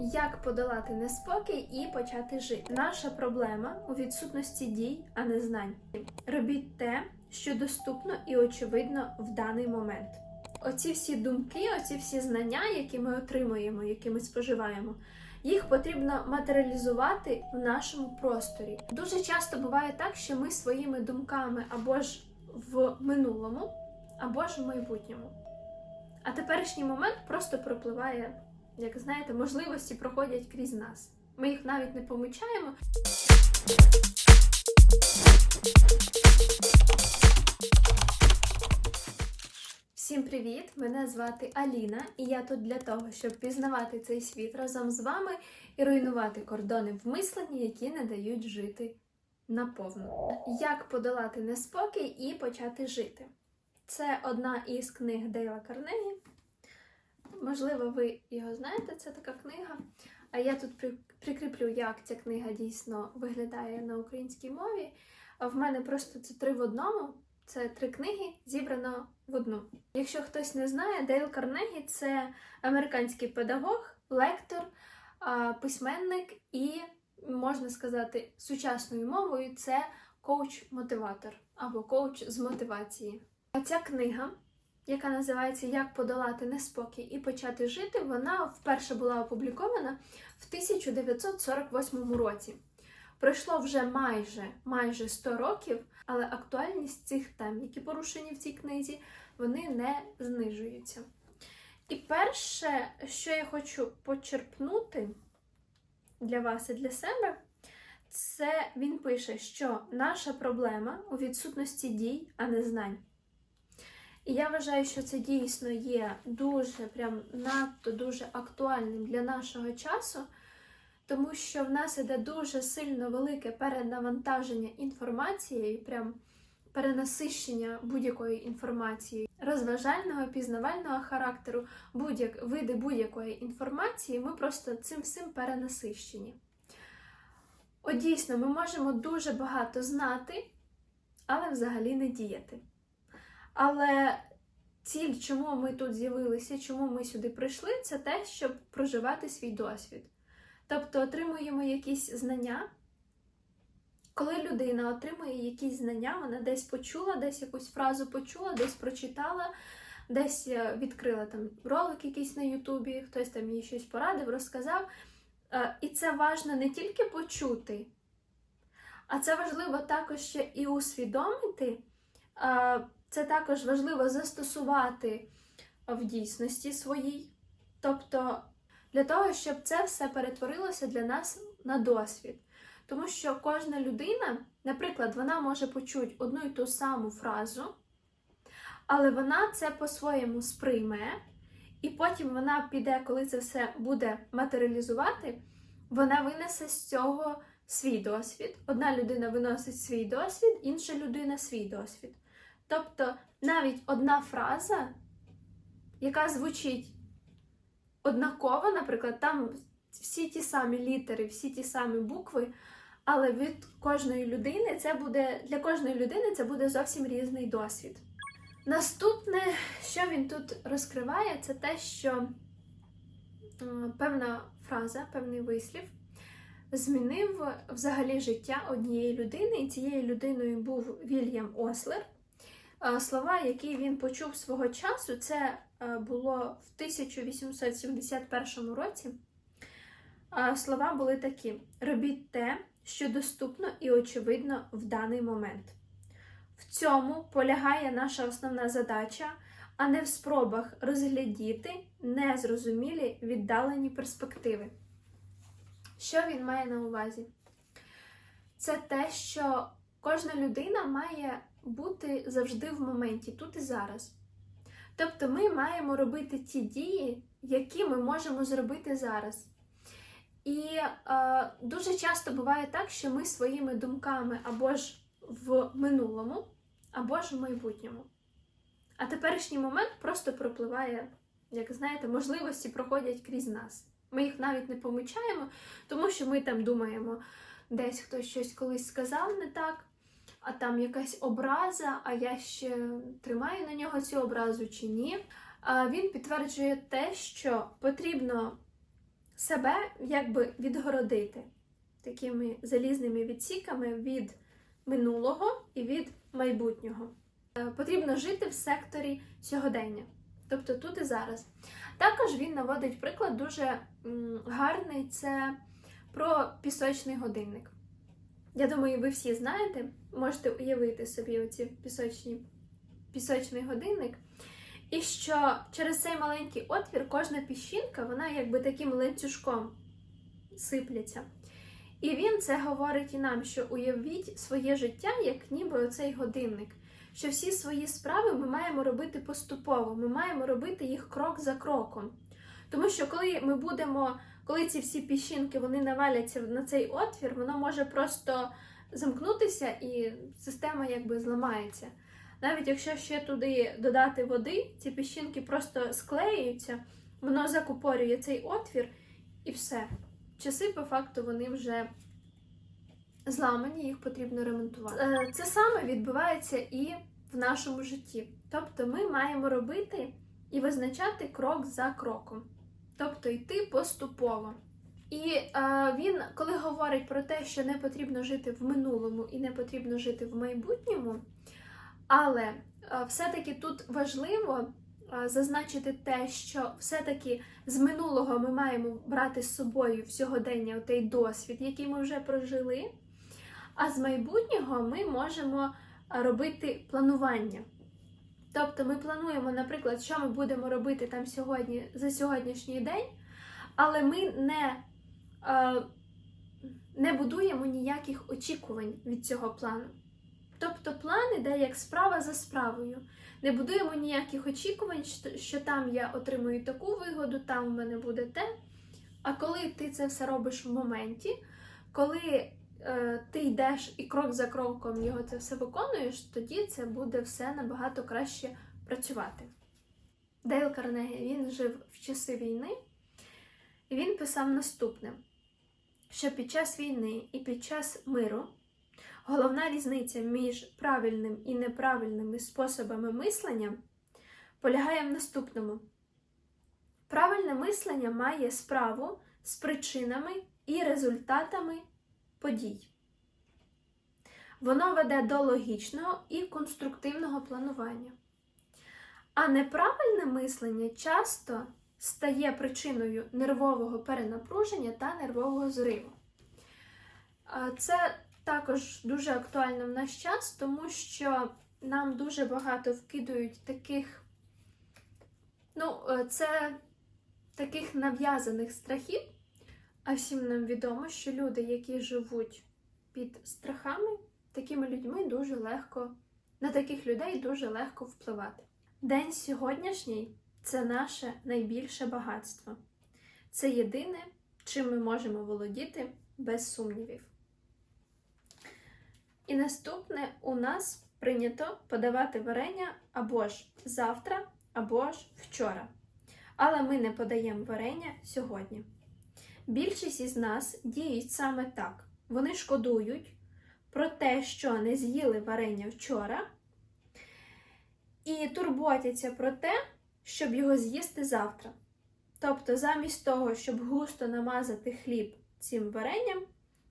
Як подолати неспокій і почати жити? Наша проблема у відсутності дій, а не знань. Робіть те, що доступно і очевидно в даний момент. Оці всі думки, оці всі знання, які ми отримуємо, які ми споживаємо, їх потрібно матеріалізувати в нашому просторі. Дуже часто буває так, що ми своїми думками або ж в минулому, або ж в майбутньому. А теперішній момент просто пропливає, як знаєте, можливості проходять крізь нас. Ми їх навіть не помічаємо. Всім привіт! Мене звати Аліна, і я тут для того, щоб пізнавати цей світ разом з вами і руйнувати кордони в мисленні, які не дають жити наповну. Як подолати неспокій і почати жити? Це одна із книг Дейла Карнегі. Можливо, ви його знаєте, це така книга. А я тут при- прикріплю, як ця книга дійсно виглядає на українській мові. А в мене просто це три в одному. Це три книги зібрано в одну. Якщо хтось не знає, Дейл Карнегі це американський педагог, лектор, письменник і, можна сказати, сучасною мовою це коуч-мотиватор або коуч з мотивації. А ця книга, яка називається Як подолати неспокій і почати жити, вона вперше була опублікована в 1948 році. Пройшло вже майже майже 100 років, але актуальність цих тем, які порушені в цій книзі, вони не знижуються. І перше, що я хочу почерпнути для вас і для себе, це він пише, що наша проблема у відсутності дій, а не знань. І я вважаю, що це дійсно є дуже, прям надто дуже актуальним для нашого часу, тому що в нас іде дуже сильно велике перенавантаження інформацією, прям перенасищення будь-якої інформації, розважального, пізнавального характеру, будь-як види будь-якої інформації, ми просто цим всім перенасищені. От дійсно, ми можемо дуже багато знати, але взагалі не діяти. Але ціль, чому ми тут з'явилися, чому ми сюди прийшли, це те, щоб проживати свій досвід. Тобто отримуємо якісь знання. Коли людина отримує якісь знання, вона десь почула, десь якусь фразу почула, десь прочитала, десь е, відкрила там ролик якийсь на Ютубі, хтось там їй щось порадив, розказав. Е, І це важливо не тільки почути, а це важливо також ще і усвідомити. Це також важливо застосувати в дійсності своїй. Тобто для того, щоб це все перетворилося для нас на досвід. Тому що кожна людина, наприклад, вона може почути одну і ту саму фразу, але вона це по-своєму сприйме, і потім вона піде, коли це все буде матеріалізувати, вона винесе з цього свій досвід. Одна людина виносить свій досвід, інша людина свій досвід. Тобто навіть одна фраза, яка звучить однаково, наприклад, там всі ті самі літери, всі ті самі букви, але від кожної людини це буде для кожної людини це буде зовсім різний досвід. Наступне, що він тут розкриває, це те, що певна фраза, певний вислів змінив взагалі життя однієї людини, і цією людиною був Вільям Ослер. Слова, які він почув свого часу, це е, було в 1871 році. Слова були такі: робіть те, що доступно і очевидно в даний момент. В цьому полягає наша основна задача, а не в спробах розглядіти незрозумілі віддалені перспективи. Що він має на увазі? Це те, що кожна людина має бути завжди в моменті, тут і зараз. Тобто ми маємо робити ті дії, які ми можемо зробити зараз. І е, дуже часто буває так, що ми своїми думками або ж в минулому, або ж в майбутньому. А теперішній момент просто пропливає, як знаєте, можливості проходять крізь нас. Ми їх навіть не помічаємо, тому що ми там думаємо, десь хтось щось колись сказав не так, а там якась образа, а я ще тримаю на нього цю образу чи ні. Він підтверджує те, що потрібно себе якби відгородити такими залізними відсіками від минулого і від майбутнього. Е, Потрібно жити в секторі сьогодення, тобто тут і зараз. Також він наводить приклад дуже гарний це про пісочний годинник. Я думаю, ви всі знаєте, можете уявити собі оці пісочні, пісочний годинник. І що через цей маленький отвір кожна піщинка, вона якби таким ланцюжком сипляться. І він це говорить і нам, що уявіть своє життя, як ніби оцей годинник. Що всі свої справи ми маємо робити поступово, ми маємо робити їх крок за кроком. Тому що коли ми будемо, коли ці всі піщинки вони наваляться на цей отвір, воно може просто замкнутися і система якби зламається. Навіть якщо ще туди додати води, ці піщинки просто склеюються, воно закупорює цей отвір і все. Часи, по факту, вони вже зламані, їх потрібно ремонтувати. Е, Це саме відбувається і в нашому житті. Тобто ми маємо робити і визначати крок за кроком, тобто йти поступово. І е, він, коли говорить про те, що не потрібно жити в минулому і не потрібно жити в майбутньому, але е, все-таки тут важливо е, зазначити те, що все-таки з минулого ми маємо брати з собою сьогодення той досвід, який ми вже прожили. А з майбутнього ми можемо робити планування. Тобто ми плануємо, наприклад, що ми будемо робити там сьогодні за сьогоднішній день, але ми не, е, не будуємо ніяких очікувань від цього плану. Тобто план іде як справа за справою. Не будуємо ніяких очікувань, що, там я отримую таку вигоду, там у мене буде те. А коли ти це все робиш в моменті, коли ти йдеш і крок за кроком його це все виконуєш, тоді це буде все набагато краще працювати. Дейл Карнегі він жив в часи війни, і він писав наступне: що під час війни і під час миру головна різниця між правильним і неправильними способами мислення полягає в наступному. Правильне мислення має справу з причинами і результатами подій. Воно веде до логічного і конструктивного планування. А неправильне мислення часто стає причиною нервового перенапруження та нервового зриву. Це також дуже актуально в наш час, тому що нам дуже багато вкидують таких, ну, е, це таких нав'язаних страхів. А всім нам відомо, що люди, які живуть під страхами, такими людьми дуже легко, на таких людей дуже легко впливати. День сьогоднішній це наше найбільше багатство. Це єдине, чим ми можемо володіти без сумнівів. І наступне у нас прийнято подавати варення або ж завтра, або ж вчора. Але ми не подаємо варення сьогодні. Більшість із нас діють саме так. Вони шкодують про те, що не з'їли варення вчора, і турботяться про те, щоб його з'їсти завтра. Тобто, замість того, щоб густо намазати хліб цим варенням,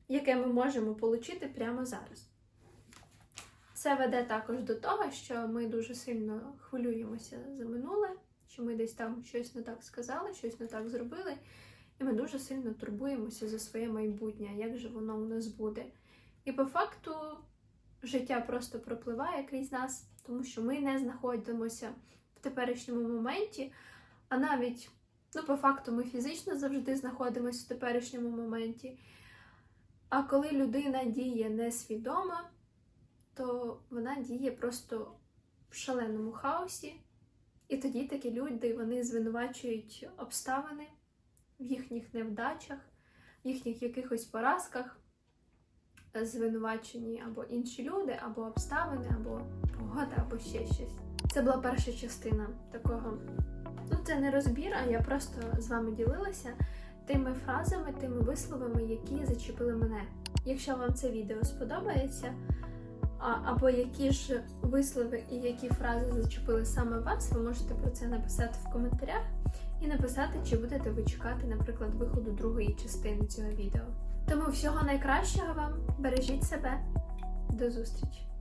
яке ми можемо отримати прямо зараз. Це веде також до того, що ми дуже сильно хвилюємося за минуле, що ми десь там щось не так сказали, щось не так зробили. І ми дуже сильно турбуємося за своє майбутнє, як же воно у нас буде. І по факту життя просто пропливає крізь нас, тому що ми не знаходимося в теперішньому моменті, а навіть, ну, по факту, ми фізично завжди знаходимося в теперішньому моменті. А коли людина діє несвідомо, то вона діє просто в шаленому хаосі. І тоді такі люди вони звинувачують обставини в їхніх невдачах, в їхніх якихось поразках, звинувачені або інші люди, або обставини, або погода, або ще щось. Це була перша частина такого. Ну, це не розбір, а я просто з вами ділилася тими фразами, тими висловами, які зачепили мене. Якщо вам це відео сподобається, або які ж вислови і які фрази зачепили саме вас, ви можете про це написати в коментарях. І написати, чи будете ви чекати, наприклад, виходу другої частини цього відео. Тому всього найкращого вам, бережіть себе, до зустрічі!